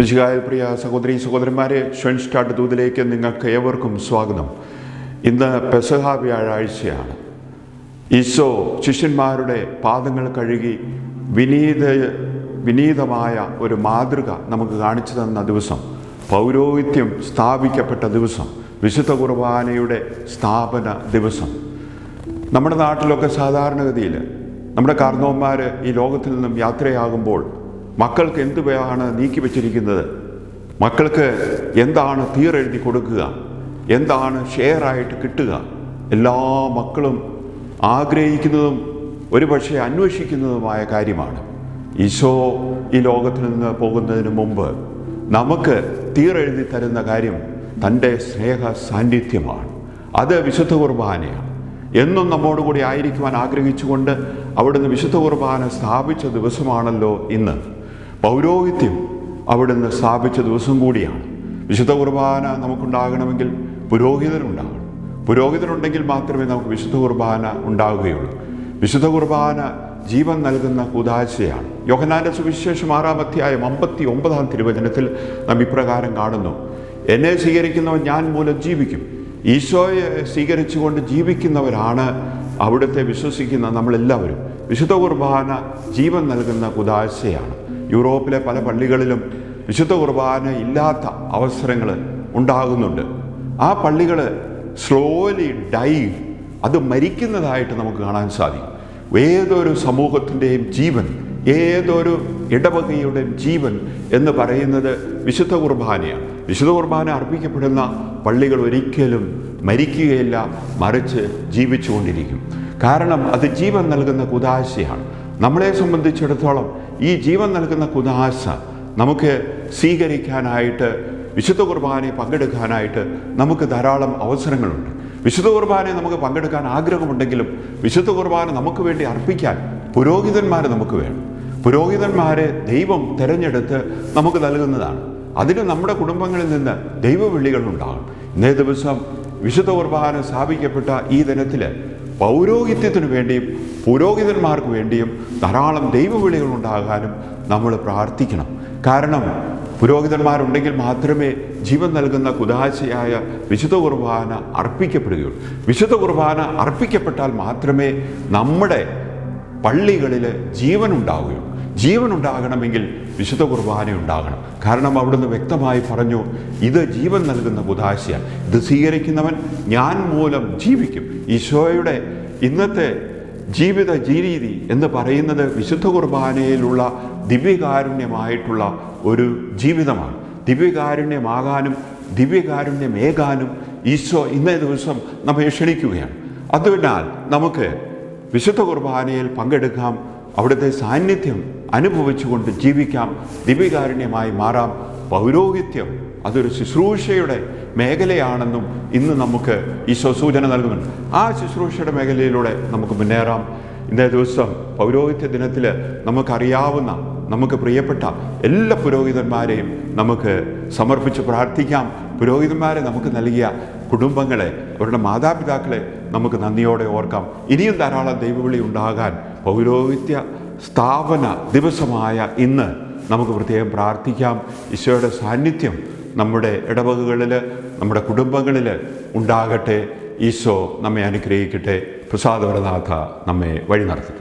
വിശുകായ പ്രിയ സഹോദരി സഹോദരന്മാരെ ഷെൻസ്റ്റാർട്ട് ദൂതിലേക്ക് നിങ്ങൾക്ക് ഏവർക്കും സ്വാഗതം. ഇന്ന് പെസഹ വ്യാഴാഴ്ചയാണ്. ഈശോ ശിഷ്യന്മാരുടെ പാദങ്ങൾ കഴുകി വിനീത വിനീതമായ ഒരു മാതൃക നമുക്ക് കാണിച്ചു തന്ന ദിവസം പൗരോഹിത്യം സ്ഥാപിക്കപ്പെട്ട ദിവസം വിശുദ്ധ കുർബാനയുടെ സ്ഥാപന ദിവസം. നമ്മുടെ നാട്ടിലൊക്കെ സാധാരണഗതിയിൽ നമ്മുടെ കാർന്നവന്മാർ ഈ ലോകത്തിൽ നിന്നും യാത്രയാകുമ്പോൾ മക്കൾക്ക് എന്ത് ആണ് നീക്കി വെച്ചിരിക്കുന്നത്? മക്കൾക്ക് എന്താണ് തീറെഴുതി കൊടുക്കുക? എന്താണ് ഷെയർ ആയിട്ട് കിട്ടുക? എല്ലാ മക്കളും ആഗ്രഹിക്കുന്നതും ഒരുപക്ഷെ അന്വേഷിക്കുന്നതുമായ കാര്യമാണ്. ഈശോ ഈ ലോകത്തിൽ നിന്ന് പോകുന്നതിന് മുമ്പ് നമുക്ക് തീറെഴുതി തരുന്ന കാര്യം തന്റെ സ്നേഹ സാന്നിധ്യമാണ്. അത് വിശുദ്ധ കുർബാനയാണ്. എന്നും നമ്മോട് കൂടി ആയിരിക്കുവാൻ ആഗ്രഹിച്ചുകൊണ്ട് അവിടുന്ന് വിശുദ്ധ കുർബാന സ്ഥാപിച്ച ദിവസമാണല്ലോ ഇന്ന്. പൗരോഹിത്യം അവിടുന്ന് സ്ഥാപിച്ച ദിവസം കൂടിയാണ്. വിശുദ്ധ കുർബാന നമുക്കുണ്ടാകണമെങ്കിൽ പുരോഹിതനുണ്ടാകണം പുരോഹിതനുണ്ടെങ്കിൽ മാത്രമേ നമുക്ക് വിശുദ്ധ കുർബാന ഉണ്ടാവുകയുള്ളൂ. വിശുദ്ധ കുർബാന ജീവൻ നൽകുന്ന കുതാശയാണ് യോഹനാന്റെ സുവിശേഷം ആറാം അധ്യായം അമ്പത്തി ഒമ്പതാം തിരുവചനത്തിൽ നാം ഇപ്രകാരം കാണുന്നു. എന്നെ സ്വീകരിക്കുന്നവൻ ഞാൻ മൂലം ജീവിക്കും. ഈശോയെ സ്വീകരിച്ചുകൊണ്ട് ജീവിക്കുന്നവരാണ് അവിടുത്തെ വിശ്വസിക്കുന്ന നമ്മളെല്ലാവരും. വിശുദ്ധ കുർബാന ജീവൻ നൽകുന്ന കുതാശയാണ് യൂറോപ്പിലെ പല പള്ളികളിലും വിശുദ്ധ കുർബാന ഇല്ലാത്ത അവസരങ്ങൾ ഉണ്ടാകുന്നുണ്ട്. ആ പള്ളികൾ സ്ലോലി ഡൈ അത് മരിക്കുന്നതായിട്ട് നമുക്ക് കാണാൻ സാധിക്കും. ഏതൊരു സമൂഹത്തിന്റെയും ജീവൻ ഏതൊരു ഇടവകയുടെയും ജീവൻ എന്ന് പറയുന്നത് വിശുദ്ധ കുർബാനയാണ്. വിശുദ്ധ കുർബാന അർപ്പിക്കപ്പെടുന്ന പള്ളികൾ ഒരിക്കലും മരിക്കുകയില്ല മറിച്ച് ജീവിച്ചുകൊണ്ടിരിക്കും. കാരണം അത് ജീവൻ നൽകുന്ന കുതാശയാണ് നമ്മളെ സംബന്ധിച്ചിടത്തോളം ഈ ജീവൻ നൽകുന്ന കുതാശ നമുക്ക് സ്വീകരിക്കാനായിട്ട് വിശുദ്ധ കുർബാനയെ പങ്കെടുക്കാനായിട്ട് നമുക്ക് ധാരാളം അവസരങ്ങളുണ്ട്. വിശുദ്ധ കുർബാനയെ നമുക്ക് പങ്കെടുക്കാൻ ആഗ്രഹമുണ്ടെങ്കിലും വിശുദ്ധ കുർബാന നമുക്ക് വേണ്ടി അർപ്പിക്കാൻ പുരോഹിതന്മാർ നമുക്ക് വേണം. പുരോഹിതന്മാരെ ദൈവം തിരഞ്ഞെടുത്ത് നമുക്ക് നൽകുന്നതാണ്. അതിന് നമ്മുടെ കുടുംബങ്ങളിൽ നിന്ന് ദൈവവിളികൾ ഉണ്ടാകും ഇന്നേ ദിവസം വിശുദ്ധ കുർബാന സ്ഥാപിക്കപ്പെട്ട ഈ ദിനത്തിൽ പൗരോഹിത്യത്തിന് വേണ്ടിയും പുരോഹിതന്മാർക്ക് വേണ്ടിയും ധാരാളം ദൈവവിളികൾ ഉണ്ടാകാനും നമ്മൾ പ്രാർത്ഥിക്കണം. കാരണം പുരോഹിതന്മാരുണ്ടെങ്കിൽ മാത്രമേ ജീവൻ നൽകുന്ന കുദാശയായ വിശുദ്ധ കുർബാന അർപ്പിക്കപ്പെടുകയുള്ളൂ. വിശുദ്ധ കുർബാന അർപ്പിക്കപ്പെട്ടാൽ മാത്രമേ നമ്മുടെ പള്ളികളിൽ ജീവൻ ഉണ്ടാവുകയുള്ളൂ. ജീവൻ ഉണ്ടാകണമെങ്കിൽ വിശുദ്ധ കുർബാന ഉണ്ടാകണം. കാരണം അവിടുന്ന് വ്യക്തമായി പറഞ്ഞു ഇത് ജീവൻ നൽകുന്ന കുതാശയാണ് ഇത് സ്വീകരിക്കുന്നവൻ ഞാൻ മൂലം ജീവിക്കും. ഈശോയുടെ ഇന്നത്തെ ജീവിത ജീരീതി എന്ന് പറയുന്നത് വിശുദ്ധ കുർബാനയിലുള്ള ദിവ്യകാരുണ്യമായിട്ടുള്ള ഒരു ജീവിതമാണ്. ദിവ്യകാരുണ്യമാകാനും ദിവ്യകാരുണ്യമേകാനും ഈശോ ഇന്നേ ദിവസം നമ്മെ ക്ഷണിക്കുകയാണ്. അതിനാൽ നമുക്ക് വിശുദ്ധ കുർബാനയിൽ പങ്കെടുക്കാം അവിടുത്തെ സാന്നിധ്യം അനുഭവിച്ചുകൊണ്ട് ജീവിക്കാം ദിവ്യകാരുണ്യമായി മാറാം. പൗരോഹിത്യം അതൊരു ശുശ്രൂഷയുടെ മേഖലയാണെന്നും ഇന്ന് നമുക്ക് ഈശോ സൂചന നൽകുന്നുണ്ട്. ആ ശുശ്രൂഷയുടെ മേഖലയിലൂടെ നമുക്ക് മുന്നേറാം. ഇന്നേ ദിവസം പൗരോഹിത്യ ദിനത്തിൽ നമുക്കറിയാവുന്ന നമുക്ക് പ്രിയപ്പെട്ട എല്ലാ പുരോഹിതന്മാരെയും നമുക്ക് സമർപ്പിച്ച് പ്രാർത്ഥിക്കാം. പുരോഹിതന്മാരെ നമുക്ക് നൽകിയ കുടുംബങ്ങളെ അവരുടെ മാതാപിതാക്കളെ നമുക്ക് നന്ദിയോടെ ഓർക്കാം. ഇനിയും ധാരാളം ദൈവവിളി ഉണ്ടാകാൻ പൗരോഹിത്യ സ്ഥാപന ദിവസമായ ഇന്ന് നമുക്ക് പ്രത്യേകം പ്രാർത്ഥിക്കാം. ഈശോയുടെ സാന്നിധ്യം നമ്മുടെ ഇടവകകളിൽ നമ്മുടെ കുടുംബങ്ങളിൽ ഉണ്ടാകട്ടെ. ഈശോ നമ്മെ അനുഗ്രഹിക്കട്ടെ. പ്രസാദവരനാഥ നമ്മെ വഴി നടത്തട്ടെ.